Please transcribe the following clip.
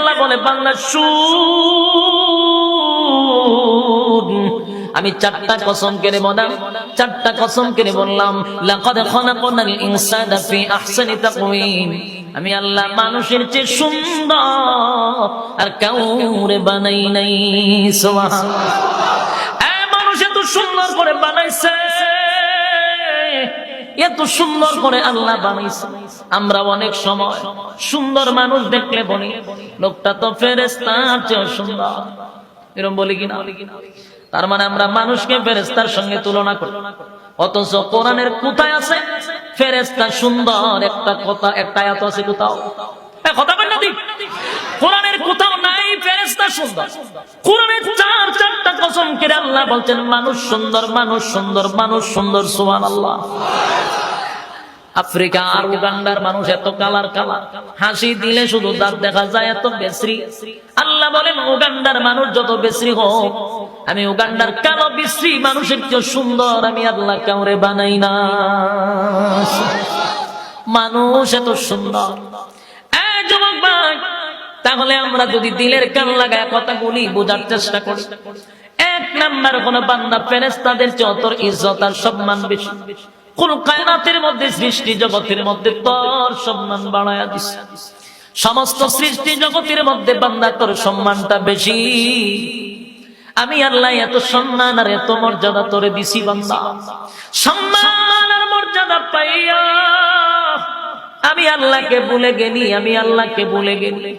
আল্লাহ বলে, বাংলা সুদ। আমি চারটা কসম কেড়ে বললাম, চারটা কসম কেড়ে বললাম, লাকাদ খালাকনাল ইনসানা ফি আহসানি তাকওয়িম। আমি আল্লাহ, মানুষের চেয়ে সুন্দর আর কাউরে বানাই নাই। সুবহানাল্লাহ। এত সুন্দর করে আল্লাহ বানাইছে। আমরা অনেক সময় সুন্দর মানুষ দেখলে বলি, লোকটা তো ফেরেস্তার চেয়ে সুন্দর। এরকম বলি কিনা? তার মানে আমরা মানুষকে ফেরেস্তার সঙ্গে তুলনা করি। অথচ কোরআনের কোথায় আছে? ফেরেস্তা সুন্দর, একটা কথা, একটা আয়াত আছে কোথাও? কথা বল না কোরআনের কোথাও নাই ফেরেস্তা সুন্দর। কোরআনের কেড়ে আল্লাহ বলছেন, মানুষ সুন্দর মানুষ সুন্দর মানুষ সুন্দর সুমান আল্লাহ আফ্রিকা আর উগান্ডার মানুষ এত কালার কালার। হাসি দিলে শুধু দাঁত দেখা যায় এত বেসরি আল্লাহ বলেন, উগান্ডার মানুষ যত বেসরি হোক, আমি উগান্ডার কালো বিশ্রী মানুষের চেয়ে সুন্দর, আমি আল্লাহ কাউরে বানাই না। মানুষ এত সুন্দর। তাহলে আমরা যদি দিলের কান লাগায় কথাগুলি বোঝার চেষ্টা করি। এক নাম্বার কোন বান্দা ফেরেস্তাদের চেয়ে অতর ইজ্জত আর সম্মান বেশি। কোন কায়নাতের মধ্যে, সৃষ্টি জগতের মধ্যে তোর সম্মান বাড়ায়া দিছে। সমস্ত সৃষ্টি জগতের মধ্যে বান্দা তোর সম্মানটা বেশি। আমি আল্লাহ এত সম্মান আর এত মর্যাদা তোরে দিছি বান্দা। সম্মান আর মর্যাদা পাইয়া আমি আল্লাহকে ভুলে গেলি, আমি আল্লাহকে ভুলে গেলি।